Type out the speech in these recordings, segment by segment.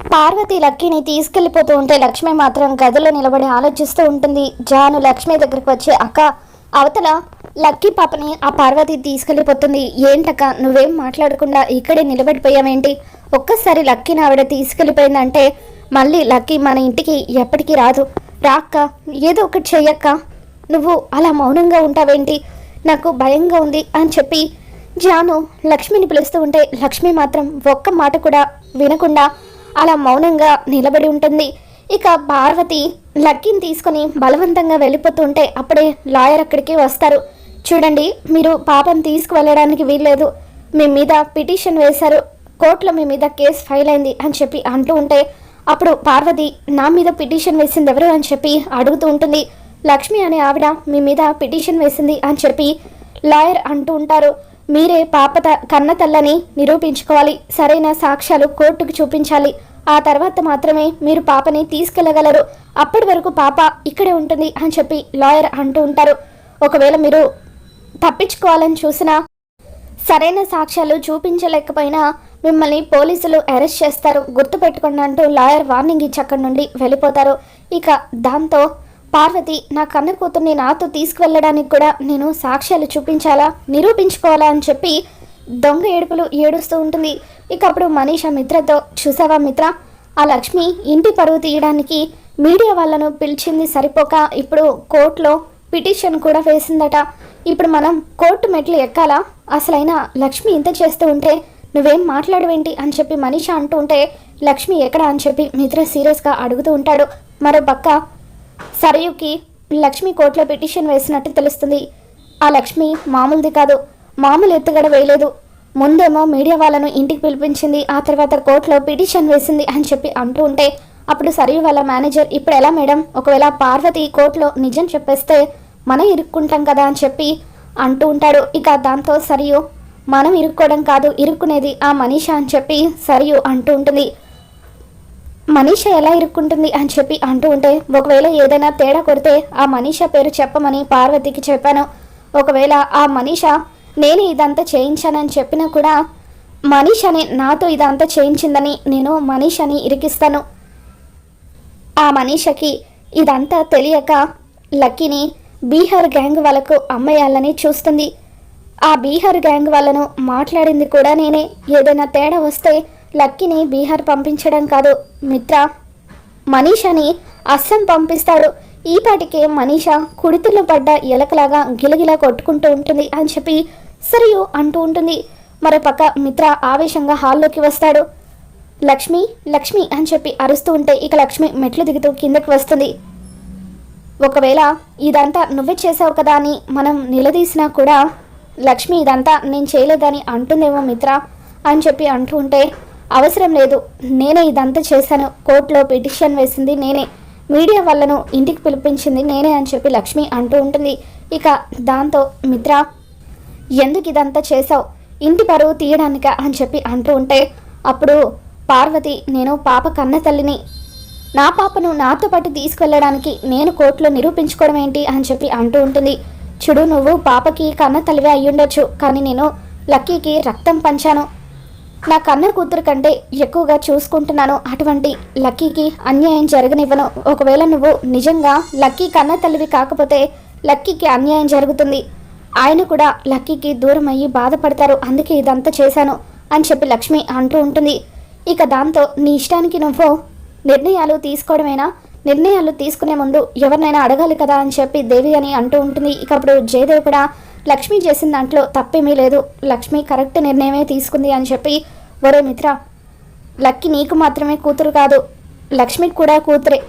పార్వతి లక్కీని తీసుకెళ్ళిపోతూ ఉంటే లక్ష్మి మాత్రం గదిలో నిలబడి ఆలోచిస్తూ ఉంటుంది. జాను లక్ష్మి దగ్గరికి వచ్చి అక్క అవతల లక్కీ పాపని ఆ పార్వతి తీసుకెళ్ళిపోతుంది ఏంటక్క నువ్వేం మాట్లాడకుండా ఇక్కడే నిలబడిపోయావేంటి? ఒక్కసారి లక్కీని ఆవిడ తీసుకెళ్ళిపోయిందంటే మళ్ళీ లక్కీ మన ఇంటికి ఎప్పటికీ రాదు. రాక్క ఏదో ఒకటి చెయ్యక్క. నువ్వు అలా మౌనంగా ఉంటావేంటి? నాకు భయంగా ఉంది అని చెప్పి జాను లక్ష్మిని పిలుస్తూ ఉంటే లక్ష్మి మాత్రం ఒక్క మాట కూడా వినకుండా అలా మౌనంగా నిలబడి ఉంటుంది. ఇక పార్వతి లక్కీని తీసుకొని బలవంతంగా వెళ్ళిపోతుంటే అప్పుడే లాయర్ అక్కడికి వస్తారు. చూడండి మీరు పాపను తీసుకువెళ్ళడానికి వీల్లేదు. మీ మీద పిటిషన్ వేశారు. కోర్టులో మీ మీద కేసు ఫైల్ అయింది అని చెప్పి అంటూ ఉంటే అప్పుడు పార్వతి నా మీద పిటిషన్ వేసింది ఎవరు? అని చెప్పి అడుగుతూ ఉంటుంది. లక్ష్మి అనే ఆవిడ మీ మీద పిటిషన్ వేసింది అని చెప్పి లాయర్ అంటూ ఉంటారు. మీరే పాప త- కన్న తల్లని నిరూపించుకోవాలి. సరైన సాక్ష్యాలు కోర్టుకు చూపించాలి. ఆ తర్వాత మాత్రమే మీరు పాపని తీసుకెళ్ళగలరు. అప్పటి వరకు పాప ఇక్కడే ఉంటుంది అని చెప్పి లాయర్ అంటూ ఉంటారు. ఒకవేళ మీరు తప్పించుకోవాలని చూసినా సరైన సాక్ష్యాలు చూపించలేకపోయినా మిమ్మల్ని పోలీసులు అరెస్ట్ చేస్తారు. గుర్తుపెట్టుకోండి అంటూ లాయర్ వార్నింగ్ ఇచ్చి అక్కడి నుండి వెళ్ళిపోతారు. ఇక దాంతో పార్వతి నా కన్న కూతుర్ని నాతో తీసుకువెళ్ళడానికి కూడా నేను సాక్ష్యాలు చూపించాలా? నిరూపించుకోవాలా అని చెప్పి దొంగ ఏడుపులు ఏడుస్తూ ఉంటుంది. ఇక అప్పుడు మనీష మిత్రతో చూసావా మిత్ర? ఆ లక్ష్మి ఇంటి పరువు తీయడానికి మీడియా వాళ్ళను పిలిచింది సరిపోక ఇప్పుడు కోర్టులో పిటిషన్ కూడా వేసిందట. ఇప్పుడు మనం కోర్టు మెట్లు ఎక్కాలా? అసలైన లక్ష్మి ఇంత చేస్తూ ఉంటే నువ్వేం మాట్లాడవేంటి? అని చెప్పి మనీష అంటూ ఉంటే లక్ష్మి ఎక్కడ? అని చెప్పి మిత్ర సీరియస్గా అడుగుతూ ఉంటాడు. మరో పక్క సరయుకి లక్ష్మి కోర్టులో పిటిషన్ వేసినట్టు తెలుస్తుంది. ఆ లక్ష్మి మామూలుది కాదు. మామూలు ఎత్తుగడ వేయలేదు. ముందేమో మీడియా వాళ్ళను ఇంటికి పిలిపించింది ఆ తర్వాత కోర్టులో పిటిషన్ వేసింది అని చెప్పి అంటూ ఉంటే అప్పుడు సరియు వాళ్ళ మేనేజర్ ఇప్పుడు ఎలా మేడం? ఒకవేళ పార్వతి కోర్టులో నిజం చెప్పేస్తే మనం ఇరుక్కుంటాం కదా అని చెప్పి అంటూ ఉంటాడు. ఇక దాంతో సరియు మనం ఇరుక్కోవడం కాదు ఇరుక్కునేది ఆ మనీష అని చెప్పి సరియు అంటూ ఉంటుంది. మనీష ఎలా ఇరుక్కుంటుంది అని చెప్పి అంటూ ఉంటే ఒకవేళ ఏదైనా తేడా కొడితే ఆ మనీష పేరు చెప్పమని పార్వతికి చెప్పాను. ఒకవేళ ఆ మనీష నేను ఇదంతా చేయించానని చెప్పినా కూడా మనీషని నాతో ఇదంతా చేయించిందని నేను మనీషని ఇరికిస్తాను. ఆ మనీషకి ఇదంతా తెలియక లక్కీని బీహార్ గ్యాంగ్ వాళ్ళకు అమ్మేయాలని చూస్తుంది. ఆ బీహార్ గ్యాంగ్ వాళ్ళను మాట్లాడింది కూడా నేనే. ఏదైనా తేడా వస్తే లక్కీని బీహార్ పంపించడం కాదు మిత్ర. మనీషని అస్సం పంపిస్తాడు ఈపాటికే మనీష కుడితిలో పడ్డ ఎలకలాగా గిలగిలా కొట్టుకుంటూ ఉంటుంది అని చెప్పి సరియు అంటూ ఉంటుంది. మరోపక్క మిత్ర ఆవేశంగా హాల్లోకి వస్తాడు. లక్ష్మి లక్ష్మి అని చెప్పి అరుస్తూ ఉంటే ఇక లక్ష్మి మెట్లు దిగుతూ కిందకి వస్తుంది. ఒకవేళ ఇదంతా నువ్వే చేసావు కదా అని మనం నిలదీసినా కూడా లక్ష్మి ఇదంతా నేను చేయలేదని అంటుందేమో మిత్ర అని చెప్పి అంటూ ఉంటే అవసరం లేదు నేనే ఇదంతా చేశాను. కోర్టులో పిటిషన్ వేసింది నేనే. మీడియా వాళ్ళను ఇంటికి పిలిపించింది నేనే అని చెప్పి లక్ష్మి అంటూ ఉంటుంది. ఇక దాంతో మిత్ర ఎందుకు ఇదంతా చేసావు ఇంటి పరువు తీయడానిక అని చెప్పి అంటూ ఉంటే అప్పుడు పార్వతి నేను పాప కన్న తల్లిని నా పాపను నాతో పాటు తీసుకెళ్ళడానికి నేను కోర్టులో నిరూపించుకోవడం ఏంటి అని చెప్పి అంటూ ఉంటుంది. చూడు నువ్వు పాపకి కన్న తల్లివే అయ్యుండొచ్చు కానీ నేను లక్కీకి రక్తం పంచాను. నా కన్న కూతురు కంటే ఎక్కువగా చూసుకుంటున్నాను. అటువంటి లక్కీకి అన్యాయం జరగనివ్వను. ఒకవేళ నువ్వు నిజంగా లక్కీ కన్న తల్లివి కాకపోతే లక్కీకి అన్యాయం జరుగుతుంది. ఆయన కూడా లక్కీకి దూరం అయ్యి బాధపడతారు అందుకే ఇదంతా చేశాను అని చెప్పి లక్ష్మి అంటూ ఉంటుంది. ఇక దాంతో నీ ఇష్టానికి నువ్వు నిర్ణయాలు తీసుకోవడమేనా? నిర్ణయాలు తీసుకునే ముందు ఎవరినైనా అడగాలి కదా అని చెప్పి దేవి అని అంటూ ఉంటుంది. ఇక అప్పుడు జయదేవ్ కూడా లక్ష్మి చేసిన దాంట్లో తప్పేమీ లేదు. లక్ష్మి కరెక్ట్ నిర్ణయమే తీసుకుంది అని చెప్పి ఒరే మిత్ర లక్కి నీకు మాత్రమే కూతురు కాదు లక్ష్మికి కూడా కూతురే.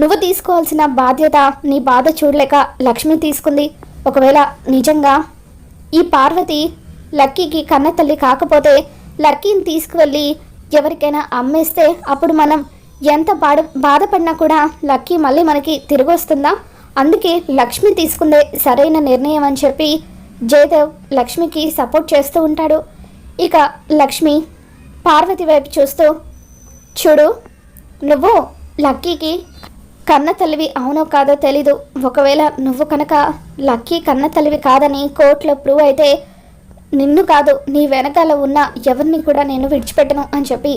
నువ్వు తీసుకోవాల్సిన బాధ్యత నీ బాధ చూడలేక లక్ష్మి తీసుకుంది. ఒకవేళ నిజంగా ఈ పార్వతి లక్కీకి కన్న తల్లి కాకపోతే లక్కీని తీసుకువెళ్ళి ఎవరికైనా అమ్మేస్తే అప్పుడు మనం ఎంత బాధ బాధపడినా కూడా లక్కీ మళ్ళీ మనకి తిరిగి వస్తుందా? అందుకే లక్ష్మి తీసుకుందే సరైన నిర్ణయం అని చెప్పి జయదేవ్ లక్ష్మికి సపోర్ట్ చేస్తూ ఉంటాడు. ఇక లక్ష్మి పార్వతి వైపు చూస్తూ చూడు నువ్వు లక్కీకి కన్న తల్లివి అవునో కాదో తెలీదు. ఒకవేళ నువ్వు కనుక లక్కీ కన్న తల్లివి కాదని కోర్టులో ప్రూవ్ అయితే నిన్ను కాదు నీ వెనకాల ఉన్న ఎవరిని కూడా నేను విడిచిపెట్టను అని చెప్పి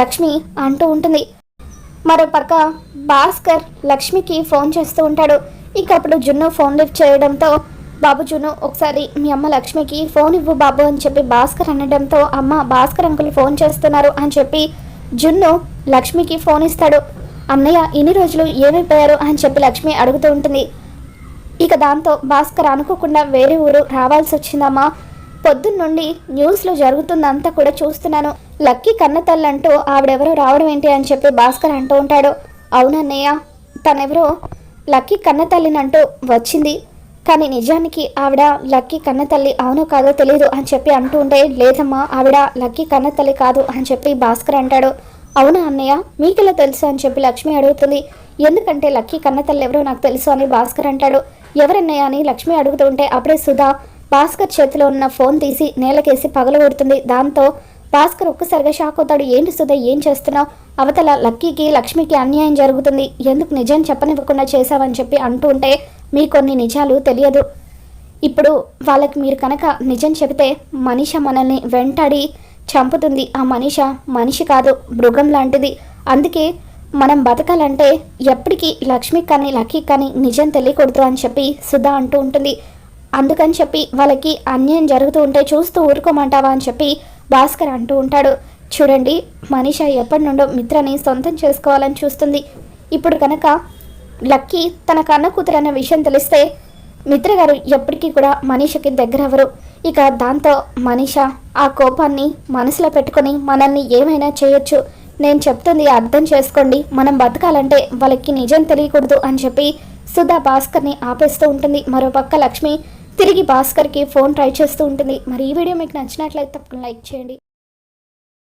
లక్ష్మి అంటూ ఉంటుంది. మరోపక్క భాస్కర్ లక్ష్మికి ఫోన్ చేస్తూ ఉంటాడు. ఇంకప్పుడు అప్పుడు జున్ను ఫోన్ లిఫ్ట్ చేయడంతో బాబు జున్ను ఒకసారి మీ అమ్మ లక్ష్మికి ఫోన్ ఇవ్వు బాబు అని చెప్పి భాస్కర్ అనడంతో అమ్మ భాస్కర్ అంకుల్ ఫోన్ చేస్తున్నారు అని చెప్పి జున్ను లక్ష్మికి ఫోన్ ఇస్తాడు. అన్నయ్య ఇన్ని రోజులు ఏమైపోయారు అని చెప్పి లక్ష్మి అడుగుతూ ఉంటుంది. ఇక దాంతో భాస్కర్ అనుకోకుండా వేరే ఊరు రావాల్సి వచ్చిందమ్మా. పొద్దున్నుండి న్యూస్లో జరుగుతుందంతా కూడా చూస్తున్నాను. లక్కీ కన్న తల్లంటూ ఆవిడెవరో రావడం ఏంటి అని చెప్పి భాస్కర్ అంటూ ఉంటాడు. అవునన్నయ్య తనెవరో లక్కీ కన్న తల్లినంటూ వచ్చింది. కానీ నిజానికి ఆవిడ లక్కీ కన్న తల్లి అవునో కాదో తెలియదు అని చెప్పి అంటూ ఉంటే లేదమ్మా ఆవిడ లక్కీ కన్న తల్లి కాదు అని చెప్పి భాస్కర్ అంటాడు. అవునా అన్నయ్య? మీకెలా తెలుసు అని చెప్పి లక్ష్మి అడుగుతుంది. ఎందుకంటే లక్కీ కన్నతల్లి ఎవరో నాకు తెలుసు అని భాస్కర్ అంటాడు. ఎవరన్నయ్య అని లక్ష్మి అడుగుతుంటే అప్పుడే సుధా భాస్కర్ చేతిలో ఉన్న ఫోన్ తీసి నేలకేసి పగలగొడుతుంది దాంతో భాస్కర్ ఒక్కసారిగా షాక్ అవుతాడు. ఏంటి సుధా ఏం చేస్తున్నావు? అవతల లక్కీకి లక్ష్మికి అన్యాయం జరుగుతుంది. ఎందుకు నిజం చెప్పనివ్వకుండా చేశావని చెప్పి అంటూ ఉంటే మీ కొన్ని నిజాలు తెలియదు. ఇప్పుడు వాళ్ళకి మీరు కనుక నిజం చెబితే మనిష మనల్ని వెంటాడి చంపుతుంది. ఆ మనిష మనిషి కాదు మృగం లాంటిది. అందుకే మనం బతకాలంటే ఎప్పటికీ లక్ష్మి కానీ లక్కీ కానీ నిజం తెలియకూడదు అని చెప్పి సుధా అంటూ ఉంటుంది. అందుకని చెప్పి వాళ్ళకి అన్యాయం జరుగుతూ ఉంటే చూస్తూ ఊరుకోమంటావా అని చెప్పి భాస్కర్ అంటూ ఉంటాడు. చూడండి మనిష ఎప్పటి నుండో మిత్రని సొంతం చేసుకోవాలని చూస్తుంది. ఇప్పుడు కనుక లక్కీ తన కన్న కూతురు అన్న విషయం తెలిస్తే మిత్ర గారు ఎప్పటికీ కూడా మనిషకి దగ్గర అవ్వరు ఇక దాంతో మనీష ఆ కోపాన్ని మనసులో పెట్టుకొని మనల్ని ఏమైనా చేయొచ్చు. నేను చెప్తుంది అర్థం చేసుకోండి. మనం బతకాలంటే వాళ్ళకి నిజం తెలియకూడదు అని చెప్పి సుధా భాస్కర్ని ఆపేస్తూ ఉంటుంది. మరోపక్క లక్ష్మి తిరిగి భాస్కర్కి ఫోన్ ట్రై చేస్తూ ఉంటుంది. మరి ఈ వీడియో మీకు నచ్చినట్లయితే తప్పకుండా లైక్ చేయండి.